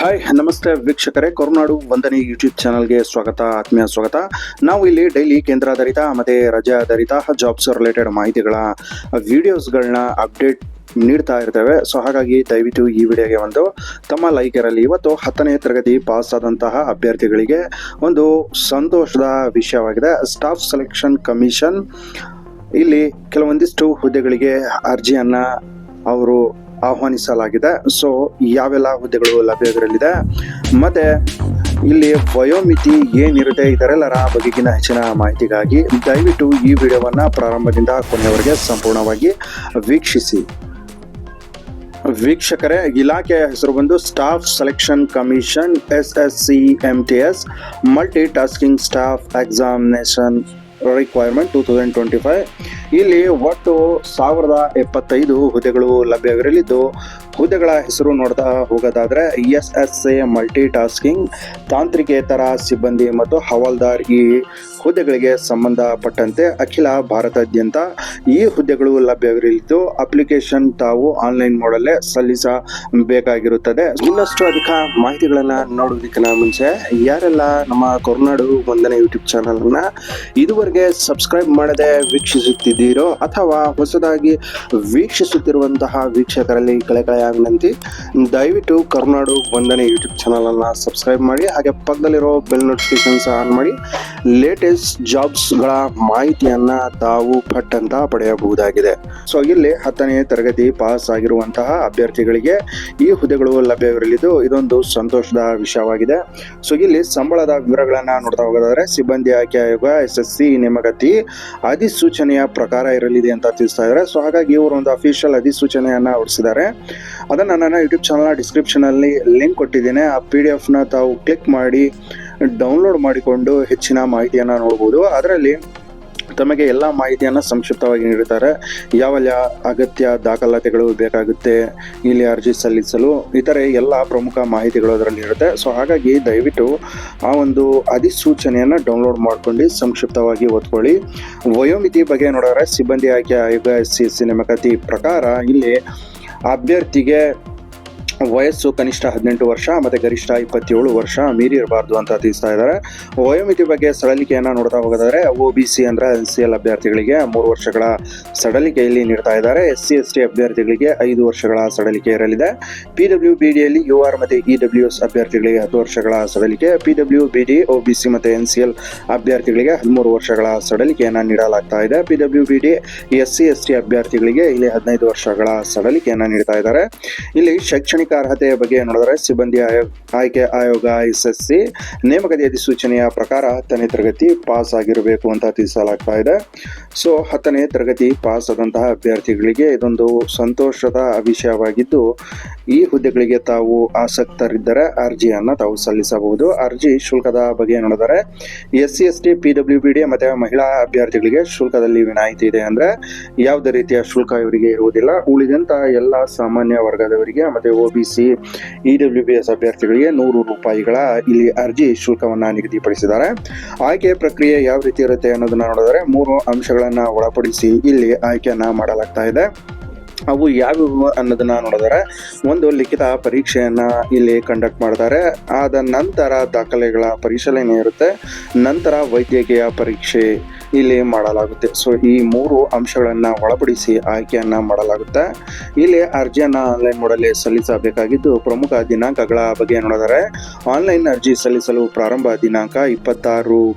Hi ನಮಸ್ತೆ ವೀಕ್ಷಕರೇ. ಕರುನಾಡು ವಂದನೆ ಯೂಟ್ಯೂಬ್ ಚಾನಲ್ಗೆ ಸ್ವಾಗತ, ಆತ್ಮೀಯ ಸ್ವಾಗತ. ನಾವು ಇಲ್ಲಿ ಡೈಲಿ ಕೇಂದ್ರಾಧಾರಿತ ಮತ್ತು ರಜೆ ಆಧಾರಿತ ಜಾಬ್ಸ್ ರಿಲೇಟೆಡ್ ಮಾಹಿತಿಗಳ ವಿಡಿಯೋಸ್ಗಳನ್ನ ಅಪ್ಡೇಟ್ ನೀಡ್ತಾ ಇರ್ತೇವೆ. ಸೊ ಹಾಗಾಗಿ ದಯವಿಟ್ಟು ಈ ವಿಡಿಯೋಗೆ ಒಂದು ತಮ್ಮ ಲೈಕರಲ್ಲಿ ಇವತ್ತು ಹತ್ತನೇ ತರಗತಿ ಪಾಸ್ ಆದಂತಹ ಅಭ್ಯರ್ಥಿಗಳಿಗೆ ಒಂದು ಸಂತೋಷದ ವಿಷಯವಾಗಿದೆ. ಸ್ಟಾಫ್ ಸೆಲೆಕ್ಷನ್ ಕಮಿಷನ್ ಇಲ್ಲಿ ಕೆಲವೊಂದಿಷ್ಟು ಹುದ್ದೆಗಳಿಗೆ ಅರ್ಜಿಯನ್ನು ಅವರು ಆಹ್ವಾನಿಸಲಾಗಿದೆ. ಸೊ ಯಾವೆಲ್ಲ ಹುದ್ದೆಗಳು ಲಭ್ಯವಿರಲಿದೆ ಮತ್ತೆ, ಇಲ್ಲಿ ವಯೋಮಿತಿ ಏನಿರುತ್ತೆ, ಇದರೆಲ್ಲರ ಬಗೆಗಿನ ಹೆಚ್ಚಿನ ಮಾಹಿತಿಗಾಗಿ ದಯವಿಟ್ಟು ಈ ವಿಡಿಯೋವನ್ನು ಪ್ರಾರಂಭದಿಂದ ಕೊನೆಯವರೆಗೆ ಸಂಪೂರ್ಣವಾಗಿ ವೀಕ್ಷಿಸಿ. ವೀಕ್ಷಕರೇ, ಇಲಾಖೆಯ ಹೆಸರು ಬಂದು staff selection commission, S S C M T S multi tasking staff examination requirement two thousand twenty five ಇಲ್ಲಿ ಒಟ್ಟು ಸಾವಿರದ ಎಪ್ಪತ್ತೈದು ಹುದ್ದೆಗಳು ಲಭ್ಯವಿರಲಿದ್ದು ಹುದ್ದೆಗಳ ಹೆಸರು ನೋಡ್ತಾ ಹೋಗೋದಾದ್ರೆ S S A multi tasking ತಾಂತ್ರಿಕೇತರ ಸಿಬ್ಬಂದಿ ಮತ್ತು ಹವಾಲ್ದಾರ್ ಈ ಹುದ್ದೆಗಳಿಗೆ ಸಂಬಂಧಪಟ್ಟಂತೆ ಅಖಿಲ ಭಾರತಾದ್ಯಂತ ಈ ಹುದ್ದೆಗಳು ಲಭ್ಯವಿರಲಿದ್ದು ಅಪ್ಲಿಕೇಶನ್ ತಾವು ಆನ್ಲೈನ್ ಮಾಡಲ್ಲೇ ಸಲ್ಲಿಸಬೇಕಾಗಿರುತ್ತದೆ. ಇನ್ನಷ್ಟು ಅಧಿಕ ಮಾಹಿತಿಗಳನ್ನು ನೋಡೋದಕ್ಕಿಂತ ಮುಂಚೆ, ಯಾರೆಲ್ಲ ನಮ್ಮ ಕರುನಾಡು ಒಂದನೇ ಯೂಟ್ಯೂಬ್ ಚಾನಲ್ ಇದುವರೆಗೆ ಸಬ್ಸ್ಕ್ರೈಬ್ ಮಾಡದೆ ವೀಕ್ಷಿಸುತ್ತಿದ್ದೀರೋ ಅಥವಾ ಹೊಸದಾಗಿ ವೀಕ್ಷಿಸುತ್ತಿರುವಂತಹ ವೀಕ್ಷಕರಲ್ಲಿ ಕಳೆಕಳೆಯ ವಿನಂತಿ ದಯವಿಟ್ಟು ಕರುನಾಡು ವಂದನೆ ಯೂಟ್ಯೂಬ್ ಚಾನಲನ್ನು ಸಬ್ಸ್ಕ್ರೈಬ್ ಮಾಡಿ, ಹಾಗೆ ಪಕ್ಕದಲ್ಲಿರೋ ಬೆಲ್ ನೋಟಿಫಿಕೇಶನ್ಸ್ ಆನ್ ಮಾಡಿ. ಲೇಟೆಸ್ಟ್ ಜಾಬ್ಸ್ಗಳ ಮಾಹಿತಿಯನ್ನು ತಾವು ಫಟ್ ಅಂತ ಪಡೆಯಬಹುದಾಗಿದೆ. ಸೊ ಇಲ್ಲಿ ಹತ್ತನೇ ತರಗತಿ ಪಾಸ್ ಆಗಿರುವಂತಹ ಅಭ್ಯರ್ಥಿಗಳಿಗೆ ಈ ಹುದ್ದೆಗಳು ಲಭ್ಯವಿರಲಿದ್ದು, ಇದೊಂದು ಸಂತೋಷದ ವಿಷಯವಾಗಿದೆ. ಸೊ ಇಲ್ಲಿ ಸಂಬಳದ ವಿವರಗಳನ್ನು ನೋಡ್ತಾ ಹೋಗೋದಾದ್ರೆ, ಸಿಬ್ಬಂದಿ ಆಯ್ಕೆ ಆಯೋಗ, ಎಸ್ ಎಸ್ ಸಿ ನೇಮಕಾತಿ ಅಧಿಸೂಚನೆಯ ಪ್ರಕಾರ ಇರಲಿದೆ ಅಂತ ತಿಳಿಸ್ತಾ ಇದ್ದಾರೆ. ಸೊ ಹಾಗಾಗಿ ಇವರು ಒಂದು ಅಫಿಷಿಯಲ್ ಅಧಿಸೂಚನೆಯನ್ನು ಹೊರಡಿಸಿದ್ದಾರೆ. ಅದನ್ನ ನನ್ನ ಯೂಟ್ಯೂಬ್ ಚಾನಲ್ನ ಡಿಸ್ಕ್ರಿಪ್ಷನಲ್ಲಿ ಲಿಂಕ್ ಕೊಟ್ಟಿದ್ದೇನೆ. ಆ ಪಿ ಡಿ ಎಫ್ನ ತಾವು ಕ್ಲಿಕ್ ಮಾಡಿ ಡೌನ್ಲೋಡ್ ಮಾಡಿಕೊಂಡು ಹೆಚ್ಚಿನ ಮಾಹಿತಿಯನ್ನು ನೋಡ್ಬೋದು. ಅದರಲ್ಲಿ ತಮಗೆ ಎಲ್ಲ ಮಾಹಿತಿಯನ್ನು ಸಂಕ್ಷಿಪ್ತವಾಗಿ ನೀಡುತ್ತಾರೆ ಯಾವೆಲ್ಲ ಅಗತ್ಯ ದಾಖಲಾತಿಗಳು ಬೇಕಾಗುತ್ತೆ, ಇಲ್ಲಿ ಅರ್ಜಿ ಸಲ್ಲಿಸಲು ಇತರೆ ಎಲ್ಲ ಪ್ರಮುಖ ಮಾಹಿತಿಗಳು ಅದರಲ್ಲಿ ಇರುತ್ತೆ. ಸೊ ಹಾಗಾಗಿ ದಯವಿಟ್ಟು ಆ ಒಂದು ಅಧಿಸೂಚನೆಯನ್ನು ಡೌನ್ಲೋಡ್ ಮಾಡ್ಕೊಂಡು ಸಂಕ್ಷಿಪ್ತವಾಗಿ ಓದ್ಕೊಳ್ಳಿ. ವಯೋಮಿತಿ ಬಗ್ಗೆ ನೋಡಿದ್ರೆ ಸಿಬ್ಬಂದಿ ಆಯ್ಕೆ ಆಯೋಗ ಸಿ, ನೇಮಕಾತಿ ಪ್ರಕಾರ ಇಲ್ಲಿ avverti che ವಯಸ್ಸು ಕನಿಷ್ಠ ಹದಿನೆಂಟು ವರ್ಷ ಮತ್ತೆ ಗರಿಷ್ಠ ಇಪ್ಪತ್ತೇಳು ವರ್ಷ ಮೀರಿ ಇರಬಾರ್ದು ಅಂತ ತಿಳಿಸ್ತಾ ಇದ್ದಾರೆ. ವಯೋಮಿತಿ ಬಗ್ಗೆ ಸಡಲಿಕೆಯನ್ನು ನೋಡ್ತಾ ಹೋಗೋದಾದ್ರೆ ಒ ಬಿ ಸಿ ಅಂದ್ರೆ ಎನ್ ಸಿ ಎಲ್ ಅಭ್ಯರ್ಥಿಗಳಿಗೆ ಮೂರು ವರ್ಷಗಳ ಸಡಲಿಕೆ ಇಲ್ಲಿ ನೀಡ್ತಾ ಇದ್ದಾರೆ. ಎಸ್ ಸಿ ಎಸ್ ಟಿ ಅಭ್ಯರ್ಥಿಗಳಿಗೆ ಐದು ವರ್ಷಗಳ ಸಡಲಿಕೆ ಇರಲಿದೆ. ಪಿ ಡಬ್ಲ್ಯೂ ಬಿ ಡಿಯಲ್ಲಿ ಯು ಆರ್ ಮತ್ತೆ ಇ ಡಬ್ಲ್ಯೂ ಎಸ್ ಅಭ್ಯರ್ಥಿಗಳಿಗೆ ಹತ್ತು ವರ್ಷಗಳ ಸಡಲಿಕೆ. P W B D O B C ಮತ್ತೆ ಎನ್ ಸಿ ಎಲ್ ಅಭ್ಯರ್ಥಿಗಳಿಗೆ ಹದಿಮೂರು ವರ್ಷಗಳ ಸಡಲಿಕೆಯನ್ನ ನೀಡಲಾಗ್ತಾ ಇದೆ. P W B D S C S T ಅಭ್ಯರ್ಥಿಗಳಿಗೆ ಇಲ್ಲಿ ಹದಿನೈದು ವರ್ಷಗಳ ಸಡಲಿಕೆಯನ್ನು ನೀಡ್ತಾ ಇದ್ದಾರೆ. ಇಲ್ಲಿ ಶೈಕ್ಷಣಿಕ ಅರ್ಹತೆಯ ಬಗ್ಗೆ ನೋಡಿದ್ರೆ ಸಿಬ್ಬಂದಿ ಆಯೋಗ ಆಯ್ಕೆ ಆಯೋಗ ಎಸ್ ಎಸ್ ಸಿ ಅಧಿಸೂಚನೆಯ ಪ್ರಕಾರ ಹತ್ತನೇ ತರಗತಿ ಪಾಸ್ ಆಗಿರಬೇಕು ಅಂತ ತಿಳಿಸಲಾಗ್ತಾ ಇದೆ. ಸೊ, ಹತ್ತನೇ ತರಗತಿ ಪಾಸ್ ಆದಂತಹ ಅಭ್ಯರ್ಥಿಗಳಿಗೆ ಇದೊಂದು ಸಂತೋಷದ ವಿಷಯವಾಗಿದ್ದು ಈ ಹುದ್ದೆಗಳಿಗೆ ತಾವು ಆಸಕ್ತರಿದ್ದರೆ ಅರ್ಜಿಯನ್ನು ತಾವು ಸಲ್ಲಿಸಬಹುದು. ಅರ್ಜಿ ಶುಲ್ಕದ ಬಗ್ಗೆ ನೋಡಿದರೆ S C S T P W B D ಮತ್ತು ಮಹಿಳಾ ಅಭ್ಯರ್ಥಿಗಳಿಗೆ ಶುಲ್ಕದಲ್ಲಿ ವಿನಾಯಿತಿ ಇದೆ ಅಂದರೆ ಯಾವುದೇ ರೀತಿಯ ಶುಲ್ಕ ಇವರಿಗೆ ಇರುವುದಿಲ್ಲ. ಉಳಿದಂತಹ ಎಲ್ಲ ಸಾಮಾನ್ಯ ವರ್ಗದವರಿಗೆ ಮತ್ತು O C E W W B S ಅಭ್ಯರ್ಥಿಗಳಿಗೆ ನೂರು ರೂಪಾಯಿಗಳ ಇಲ್ಲಿ ಅರ್ಜಿ ಶುಲ್ಕವನ್ನು ನಿಗದಿಪಡಿಸಿದ್ದಾರೆ. ಆಯ್ಕೆ ಪ್ರಕ್ರಿಯೆ ಯಾವ ರೀತಿ ಇರುತ್ತೆ ಅನ್ನೋದನ್ನ ನೋಡಿದರೆ ಮೂರು ಅಂಶಗಳನ್ನ ಒಳಪಡಿಸಿ ಇಲ್ಲಿ ಆಯ್ಕೆಯನ್ನು ಮಾಡಲಾಗ್ತಾ ಇದೆ. ಅವು ಯಾವ್ಯಾವು ಅನ್ನೋದನ್ನ ನೋಡಿದರೆ ಒಂದು ಲಿಖಿತ ಪರೀಕ್ಷೆಯನ್ನ ಇಲ್ಲಿ ಕಂಡಕ್ಟ್ ಮಾಡ್ತಾರೆ. ಆದ ನಂತರ ದಾಖಲೆಗಳ ಪರಿಶೀಲನೆ ಇರುತ್ತೆ. ನಂತರ ವೈದ್ಯಕೀಯ ಪರೀಕ್ಷೆ ಇಲ್ಲಿ ಮಾಡಲಾಗುತ್ತೆ. ಸೊ ಈ ಮೂರು ಅಂಶಗಳನ್ನ ಒಳಪಡಿಸಿ ಆಯ್ಕೆಯನ್ನ ಮಾಡಲಾಗುತ್ತೆ. ಇಲ್ಲಿ ಅರ್ಜಿಯನ್ನ ಆನ್ಲೈನ್ ಮೋಡಲ್ಲಿ ಸಲ್ಲಿಸಬೇಕಾಗಿದ್ದು, ಪ್ರಮುಖ ದಿನಾಂಕಗಳ ಬಗ್ಗೆ ನೋಡಿದರೆ ಆನ್ಲೈನ್ ಅರ್ಜಿ ಸಲ್ಲಿಸಲು ಪ್ರಾರಂಭ ದಿನಾಂಕ ಇಪ್ಪತ್ತಾರು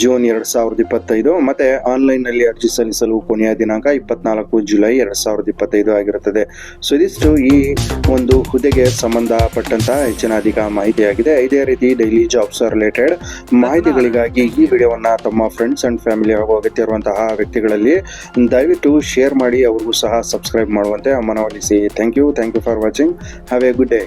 ಜೂನ್ ಎರಡ್ ಸಾವಿರದ ಇಪ್ಪತ್ತೈದು. ಮತ್ತೆ ಆನ್ಲೈನ್ನಲ್ಲಿ ಅರ್ಜಿ ಸಲ್ಲಿಸಲು ಕೊನೆಯ ದಿನಾಂಕ ಇಪ್ಪತ್ನಾಲ್ಕು ಜುಲೈ ಎರಡ್ ಸಾವಿರದ ಇಪ್ಪತ್ತೈದು ಆಗಿರುತ್ತದೆ. ಸೊ ಇದಿಷ್ಟು ಈ ಒಂದು ಹುದ್ದೆಗೆ ಸಂಬಂಧಪಟ್ಟಂತಹ ಹೆಚ್ಚಿನ ಅಧಿಕ ಮಾಹಿತಿಯಾಗಿದೆ. ಇದೇ ರೀತಿ ಡೈಲಿ ಜಾಬ್ಸ್ ರಿಲೇಟೆಡ್ ಮಾಹಿತಿಗಳಿಗಾಗಿ ಈ ವಿಡಿಯೋವನ್ನ ತಮ್ಮ ಫ್ರೆಂಡ್ಸ್ ಅಂಡ್ ಫ್ಯಾಮಿಲಿ ಹಾಗೂ ಅಗತ್ಯ ಇರುವಂತಹ ವ್ಯಕ್ತಿಗಳಲ್ಲಿ ದಯವಿಟ್ಟು ಶೇರ್ ಮಾಡಿ, ಅವ್ರಿಗೂ ಸಹ ಸಬ್ಸ್ಕ್ರೈಬ್ ಮಾಡುವಂತೆ ಮನವೊಲಿಸಿ. Thank you thank you for watching have a good day